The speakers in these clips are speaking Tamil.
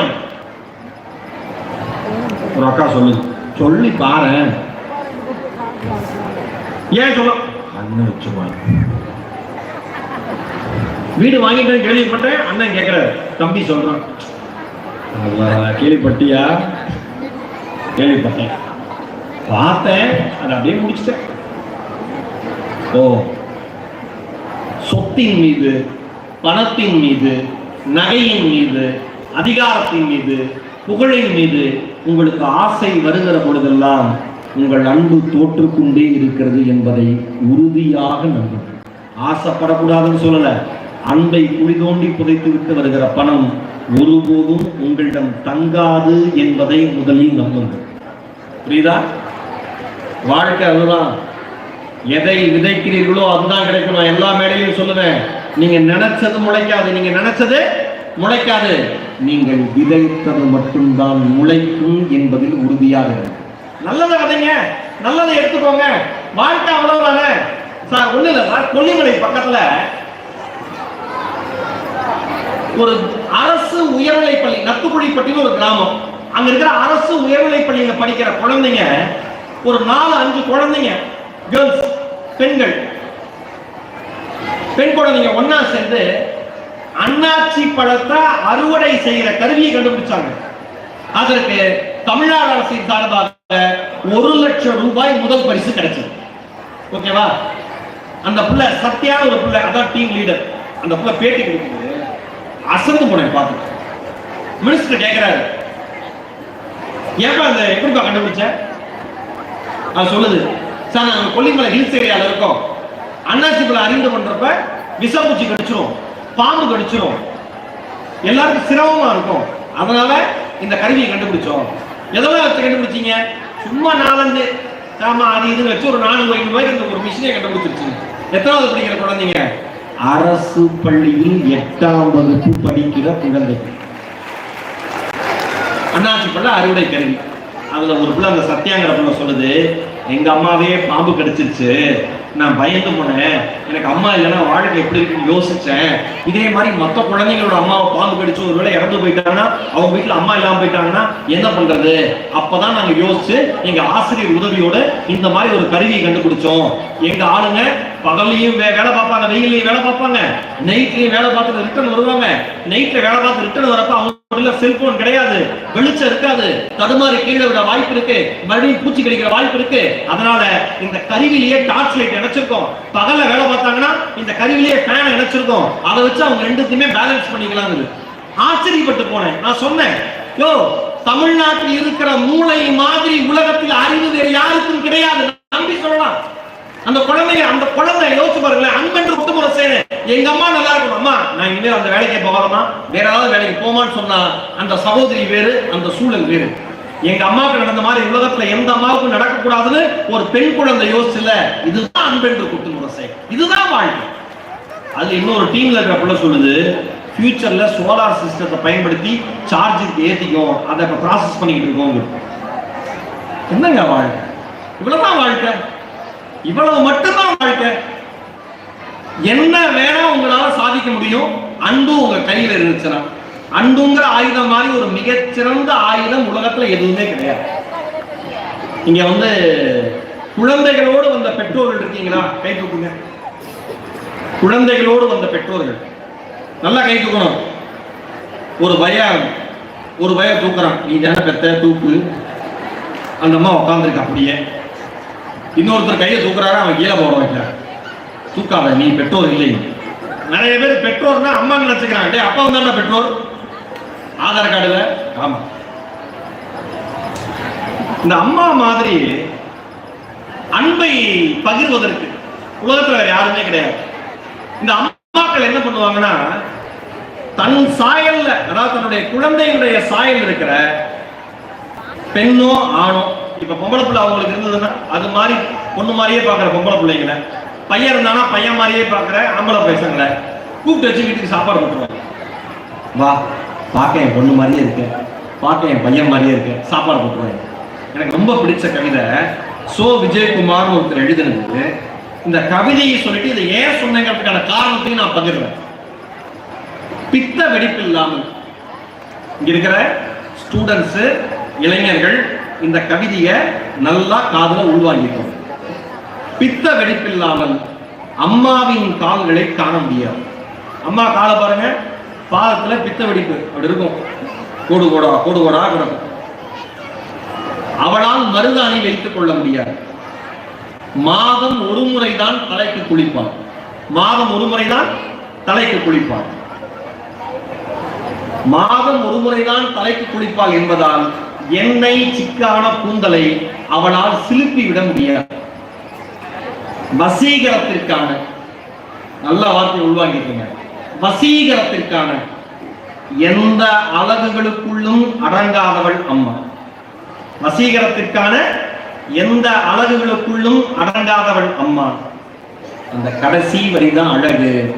வாங்கி ஒரு அக்கா சொல்லு. சொல்லி பாரு ஏன் சொல்ல? அண்ணன் வச்சு வாங்கி வீடு வாங்கிட்டேன்னு கேள்விப்பட்டேன். அண்ணன் கேட்கிறாரு தம்பி சொல்றான். கேள்விப்பட்டியா? கேள்விப்பட்டேன். பார்த்தேன். அதை அப்படியே முடிச்சிட்டேன். ஓ. சொத்தின் மீது பணத்தின் மீது நகையின் மீது அதிகாரத்தின் மீது புகழின் மீது உங்களுக்கு ஆசை வருகிற பொழுதெல்லாம் உங்கள் அன்பு தோற்றுக்கொண்டே இருக்கிறது என்பதை உறுதியாக நம்பும் ஆசைப்படக்கூடாதுன்னு சொல்லலை. அன்பை குழி தோண்டி புதைத்து விட்டு வருகிற பணம் ஒருபோதும் உங்களிடம் தங்காது என்பதை முதலில் நம்புங்கள். புரியுதா? வாழ்க்கை அதுதான். எதை விதைக்கிறீர்களோ அதுதான் கிடைக்கும். நான் எல்லா மேடையிலும் சொல்லுவேன். நீங்க நினைச்சது முளைக்காது. நீங்க நினைச்சது முளைக்காது. நீங்கள் விதைத்தது மட்டும்தான் முளைக்கும் என்பதில் உறுதியாக இருங்க. நல்லதை விதைங்க. நல்லதை எடுத்துக்கோங்க. வாழ்க்கை அவ்வளவுதானே? சார் ஒண்ணு இல்ல சார். கொல்லிமலை பக்கத்துல ஒரு அரசு உயர்நிலை பள்ளி நத்துக்குழிப்பட்டின்னு ஒரு கிராமம். அங்க இருக்கிற அரசு உயர்நிலை பள்ளியில படிக்கிற குழந்தைங்க ஒரு நாலு அஞ்சு குழந்தைங்க கேர்ள்ஸ் பெண்கள். பெண் குழந்தைங்க ஒன்னா சேர்ந்து அண்ணாச்சி பழத்தை அறுவடை செய்யற கருவியை கண்டுபிடிச்சாங்க. அதற்கு தமிழ்நாடு அரசின் சார்பாக ஒரு லட்சம் ரூபாய் முதல் பரிசு கிடைச்சது. ஓகேவா அந்த புள்ள சத்தியான ஒரு புள்ள அதான் டீம் லீடர் அந்த புள்ள பேட்டி கொடுக்குது அசந்து போனேன் பார்த்து மினிஸ்டர் கேட்கிறாரு ஏப்பா அந்த எப்படிப்பா கண்டுபிடிச்ச? அது சொல்லுது சார் நாங்கள் கொல்லிமலை ஹில்ஸ் ஏரியாவில் இருக்கோம். அண்ணாச்சி பழம் அறிந்து பண்றப்ப விஷப்பூச்சி கடிச்சிரும். பாம்பு கடிச்சிரும். எல்லாருக்கும் சிரமமா இருக்கும். அதனால இந்த கருவியை கண்டுபிடிச்சோம். எதெல்லாம் வச்சு கண்டுபிடிச்சீங்க? சும்மா நாலஞ்சு ஆமா அது இது வச்சு ஒரு நாலு ஐந்து ரூபாய்க்கு இந்த ஒரு மிஷினை கண்டுபிடிச்சிருச்சு. எத்தனாவது படிக்கிற குழந்தைங்க? அரசு பள்ளியில் எட்டாம் வகுப்பு படிக்கிற குழந்தை. அண்ணாச்சி பள்ள அறுவடை கருவி. அதுல ஒரு பிள்ளை அந்த சத்தியாங்கிற பிள்ளை சொல்லுது எங்க அம்மாவே பாம்பு கடிச்சிருச்சு. நான் பயந்து போனேன். எனக்கு அம்மா இல்லைன்னா வாழ்க்கை எப்படி இருக்குன்னு யோசிச்சேன். இதே மாதிரி மற்ற குழந்தைங்களோட அம்மாவை பாம்பு கடிச்சு ஒருவேளை இறந்து போயிட்டாங்கன்னா அவங்க வீட்டில் அம்மா இல்லாமல் போயிட்டாங்கன்னா என்ன பண்றது? அப்பதான் நாங்க யோசிச்சு எங்க ஆசிரியர் உதவியோட இந்த மாதிரி ஒரு கருவியை கண்டுபிடிச்சோம். எங்க ஆளுங்க பகல்லையும் வே- வேலை பார்ப்பாங்க வெயிலையும் வேலை பார்ப்பாங்க. நைட்லயும் வேலை பார்த்துட்டு ரிட்டர்ன் வருவாங்க. நைட்ல வேலை பார்த்து ரிட்டர்ன் வரப்ப அவங்க செல்போன் கிடையாது. வெளிச்சம் இருக்காது. தடுமாறி கீழே விட வாய்ப்பு இருக்கு. மறுபடியும் பூச்சி கிடைக்கிற வாய்ப்பு இருக்கு. அதனால இந்த கருவிலேயே டார்ச் லைட் இணைச்சிருக்கோம். பகல்ல வேலை பார்த்தாங்கன்னா இந்த கருவிலேயே ஃபேன் இணைச்சிருக்கோம். அதை வச்சு அவங்க ரெண்டுத்தையுமே பேலன்ஸ் பண்ணிக்கலாம் ஆச்சரியப்பட்டு போனேன். நான் சொன்னேன் யோ தமிழ்நாட்டில் இருக்கிற மூளை மாதிரி உலகத்தில் அறிவு வேறு யாருக்கும் கிடையாது. நம்பி சொல்லலாம். அந்த குழந்தைய அந்த குழந்தை யோசிச்சு பாருங்களேன் அன்பென்று குடும்பம் செய்யணும் எங்க அம்மா நல்லா இருக்கணும். அம்மா நான் இனிமேல் அந்த வேலைக்கே போகாதமா வேற ஏதாவது வேலைக்கு போமான்னு சொன்னா அந்த சகோதரி வேறு அந்த சூழல் வேறு. எங்க அம்மாவுக்கு நடந்த மாதிரி உலகத்துல எந்த அம்மாவுக்கும் நடக்கக்கூடாதுன்னு ஒரு பெண் குழந்தை யோசிச்சுல இதுதான் அன்பென்று குடும்பம் செய்யணும் இதுதான் வாழ்க்கை. அது இன்னொரு டீம்ல இருக்கிற பிள்ளை சொல்லுது ஃபியூச்சர்ல சோலார் சிஸ்டத்தை பயன்படுத்தி சார்ஜுக்கு ஏத்திக்கும். அதை இப்ப ப்ராசஸ் பண்ணிக்கிட்டு இருக்கோம். என்னங்க வாழ்க்கை? இவ்வளவுதான் வாழ்க்கை. இவ்வளவு மட்டும்தான் வாழ்க்கை. என்ன வேணா உங்களால சாதிக்க முடியும். அன்பு உங்க கையில இருந்துச்சுன்னா அன்புங்கிற ஆயுதம் மாதிரி ஒரு மிகச்சிறந்த ஆயுதம் உலகத்துல எதுவுமே கிடையாது. இங்க வந்து குழந்தைகளோடு வந்த பெற்றோர்கள் இருக்கீங்களா? கை தூக்குங்க. குழந்தைகளோடு வந்த பெற்றோர்கள். நல்லா கை தூக்கணும். ஒரு பயம் ஒரு பயம் தூக்குறான். நீ தானே பெத்த தூக்கு. அந்த அம்மா உட்காந்துருக்கு அப்படியே. இன்னொருத்தர் கையை தூக்குறாரு? அவன் கீழே போட வைக்கிறான் தூக்காத நீ பெற்றோர் இல்லை. நிறைய பேர் பெற்றோர்னா அம்மா நினைச்சுக்கிறான் டே அப்பா வந்தாண்டா பெற்றோர். ஆதார் கார்டுல ஆமா. இந்த அம்மா மாதிரி அன்பை பகிர்வதற்கு உலகத்துல வேற யாருமே கிடையாது. இந்த அம்மாக்கள் என்ன பண்ணுவாங்கன்னா தன் சாயல்ல அதாவது தன்னுடைய குழந்தைகளுடைய சாயல் இருக்கிற பெண்ணோ ஆணோ இப்ப பொம்பளை பிள்ளை அவங்களுக்கு இருந்ததுன்னா அது மாதிரி பொண்ணு மாதிரியே பாக்குற பொம்பளை பிள்ளைங்கள. பையன் இருந்தானா பையன் மாதிரியே பாக்குற ஆம்பளை பைசங்களை கூப்பிட்டு வச்சு வீட்டுக்கு சாப்பாடு போட்டுருவாங்க வா பார்க்க என் பொண்ணு மாதிரியே இருக்கு. பார்க்க என் பையன் மாதிரியே இருக்கு. சாப்பாடு போட்டுருவாங்க எனக்கு ரொம்ப பிடிச்ச கவிதை சோ விஜயகுமார் ஒருத்தர் எழுதினது. இந்த கவிதையை சொல்லிட்டு இதை ஏன் சொன்னேங்கிறதுக்கான காரணத்தையும் நான் பகிர்றேன். பித்த வெடிப்பு இல்லாமல் இங்க இருக்கிற ஸ்டூடெண்ட்ஸ் இளைஞர்கள் இந்த கவிதையை நல்லா காதுல உள்வாங்கிட்டோம் பித்த வெடிப்பில்லாமல் அம்மாவின் கால்களை காண முடியாது. அம்மா காலை பாருங்க பாதத்துல பித்த வெடிப்பு அப்படி இருக்கும். கோடு கோடா கோடு கோடா கிடக்கும். அவளால் மருதாணி வைத்துக் கொள்ள முடியாது. மாதம் ஒரு முறைதான் தலைக்கு குளிப்பான். மாதம் ஒரு முறைதான் தலைக்கு குளிப்பான். மாதம் ஒரு முறைதான் தலைக்கு குளிப்பாள் என்பதால் எண்ணெய் சிக்கான கூந்தலை அவளால் சிலுப்பி விட முடியாது. வசீகரத்திற்கான நல்ல வார்த்தை உள்வாங்கிருக்கீங்க வசீகரத்திற்கான எந்த அழகுகளுக்குள்ளும் அடங்காதவள் அம்மா. வசீகரத்திற்கான எந்த அழகுகளுக்குள்ளும் அடங்காதவள் அம்மா. அந்த கடைசி வரிதான் அழகு.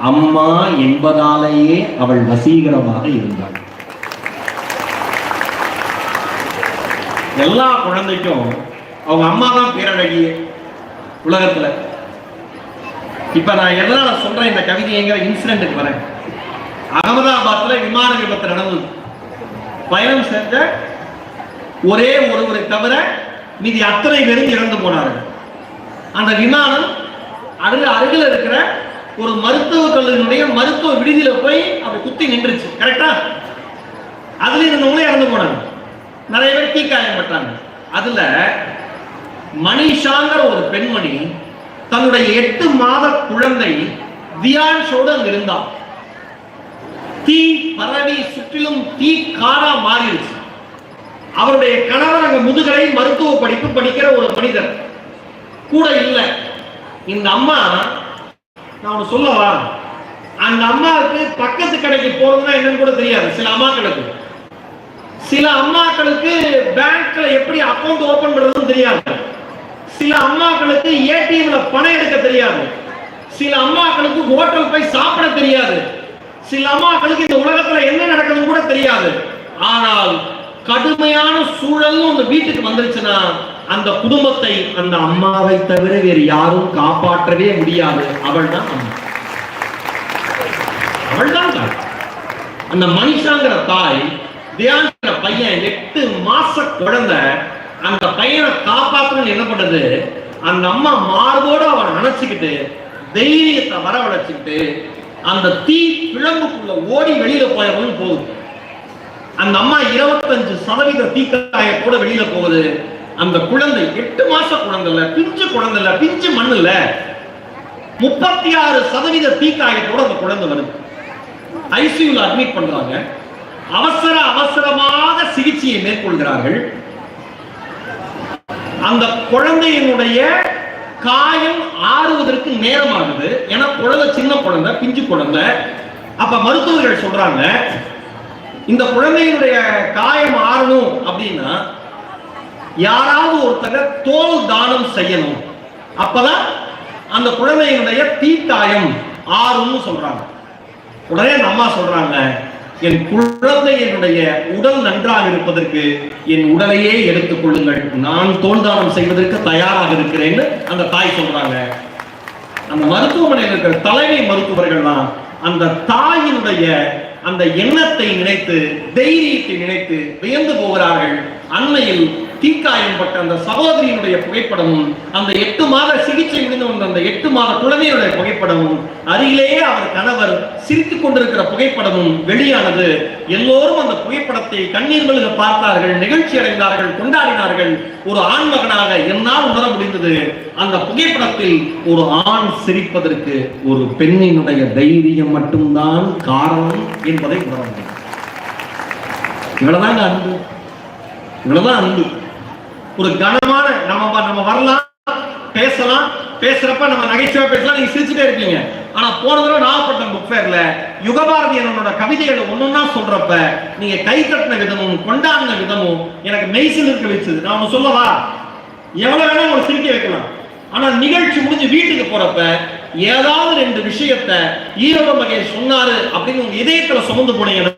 அம்மா என்பதாலேயே அவள் வசீகரமாக இருந்தாள். எல்லா குழந்தைக்கும் அவங்க அம்மா தான் பேரழகியே உலகத்தில். இப்போ நான் எதனால் சொல்கிறேன் இந்த கவிதைங்கிற இன்சிடென்ட்டுக்கு வரேன். அகமதாபாத்தில் விமான விபத்து நடந்தது. பயணம் செஞ்ச ஒரே ஒருவரை தவிர மீதி அத்தனை பேரும் இறந்து போனார்கள். அந்த விமானம் அருகில் அருகில் இருக்கிற ஒரு மருத்துவ கல்லூரியினுடைய மருத்துவ விடுதியில போய் அப்படி குத்தி நின்றுச்சு. கரெக்டா அதுல இருந்தவங்களே இறந்து போனாங்க நிறைய பேர் தீக்காயப்பட்டாங்க அதுல மணிஷாங்கிற ஒரு பெண்மணி தன்னுடைய எட்டு மாத குழந்தை வியான்ஷோடு அங்க இருந்தான் தீ பரவி சுற்றிலும் தீ காரா மாறிடுச்சு. அவருடைய கணவர் அங்க முதுகலை மருத்துவ படிப்பு படிக்கிற ஒரு மனிதர். கூட இல்லை. இந்த அம்மா நான் சொல்ல சொல்லவா? அந்த அம்மாவுக்கு பக்கத்து கடைக்கு போறதுன்னா என்னன்னு கூட தெரியாது. சில அம்மா கிடக்கு சில அம்மாக்களுக்கு பேங்க்ல எப்படி அக்கவுண்ட் ஓபன் பண்றதுன்னு தெரியாது. சில அம்மாக்களுக்கு ஏடிஎம்ல பணம் எடுக்க தெரியாது. சில அம்மாக்களுக்கு ஹோட்டல் போய் சாப்பிட தெரியாது. சில அம்மாக்களுக்கு இந்த உலகத்துல என்ன நடக்குதுன்னு கூட தெரியாது. ஆனால் கடுமையான சூழலும் அந்த வீட்டுக்கு வந்துருச்சுன்னா அந்த குடும்பத்தை அந்த அம்மாவை தவிர வேறு யாரும் காப்பாற்றவே முடியாது. அவள் தான் அம்மா. அவள் தான் அந்த மனுஷாங்கிற தாய் தியான பையன் எட்டு மாச குழந்தை. அந்த பையனை காப்பாற்றணும்னு என்ன பண்ணுது அந்த அம்மா மார்போடு அவன் அணைச்சிக்கிட்டு தைரியத்தை வரவழைச்சுக்கிட்டு அந்த தீ பிழம்புக்குள்ள ஓடி வெளியில போயவன் போகுது. அந்த அம்மா இருபத்தஞ்சு சதவீத தீக்காயத்தோட வெளியில போகுது. அந்த குழந்தை எட்டு மாச குழந்தை இல்ல பிஞ்சு குழந்தை இல்ல பிஞ்சு மண் இல்ல. முப்பத்தி ஆறு சதவீத தீக்காயத்தோட அந்த குழந்தை வருது. ஐசியூல அட்மிட் பண்றாங்க. அவசர அவசரமாக சிகிச்சையை மேற்கொள்கிறார்கள். அந்த குழந்தையினுடைய காயம் ஆறுவதற்கு நேரம் ஆகுது ஏன்னா குழந்தை சின்ன குழந்தை பிஞ்சு குழந்தை. அப்ப மருத்துவர்கள் சொல்றாங்க இந்த குழந்தையினுடைய காயம் ஆறணும் அப்படின்னா யாராவது ஒருத்தர் தோல் தானம் செய்யணும். அப்பதான் அந்த குழந்தையினுடைய தீக்காயம் ஆறும்னு சொல்றாங்க. உடனே நம்ம அம்மா சொல்றாங்க என் குழந்தையினுடைய உடல் நன்றாக இருப்பதற்கு என் உடலையே எடுத்துக் கொள்ளுங்கள். நான் தோல் தானம் செய்வதற்கு தயாராக இருக்கிறேன்னு அந்த தாய் சொல்றாங்க. அந்த மருத்துவமனையில் இருக்கிற தலைமை மருத்துவர்கள் தான் அந்த தாயினுடைய அந்த எண்ணத்தை நினைத்து தைரியத்தை நினைத்து வியந்து போகிறார்கள். அண்மையில் தீக்காயம் பட்ட அந்த சகோதரியினுடைய புகைப்படமும் அந்த எட்டு மாத சிகிச்சை முடிந்து வந்த அந்த எட்டு மாத குழந்தையுடைய புகைப்படமும் அருகிலேயே அவர் கணவர் சிரித்துக் கொண்டிருக்கிற புகைப்படமும் வெளியானது. எல்லோரும் அந்த புகைப்படத்தை கண்ணீர் மல்க பார்த்தார்கள் நிகழ்ச்சி அடைந்தார்கள் கொண்டாடினார்கள். ஒரு ஆண் மகனாக என்னால் உணர முடிந்தது. அந்த புகைப்படத்தில் ஒரு ஆண் சிரிப்பதற்கு ஒரு பெண்ணினுடைய தைரியம் மட்டும்தான் காரணம் என்பதை உணர முடியும். இவ்வளவுதான் அன்பு. இவ்வளவுதான் அன்பு. ஒரு கனமான நம்ம வ- நம்ம வரலாம் பேசலாம் பேசுறப்ப நம்ம நகைச்சுவை பேசலாம் நீங்க சிரிச்சுட்டே இருப்பீங்க. ஆனா போன தடவை நாகப்பட்டினம் புக் ஃபேர்ல யுகபாரதி என்னோட கவிதைகளை ஒன்னொன்னா சொல்றப்ப நீங்க கை தட்டின விதமும் கொண்டாடின விதமும் எனக்கு மெய்சில் இருக்க வச்சது நான் ஒண்ணு சொல்லவா? எவ்வளவு வேணா ஒரு சிரிக்க வைக்கலாம். ஆனா நிகழ்ச்சி முடிஞ்சு வீட்டுக்கு போறப்ப ஏதாவது ரெண்டு விஷயத்த ஈரோட மகேஷ் சொன்னாரு அப்படின்னு உங்க இதயத்துல சுமந்து போனீங்கன்னா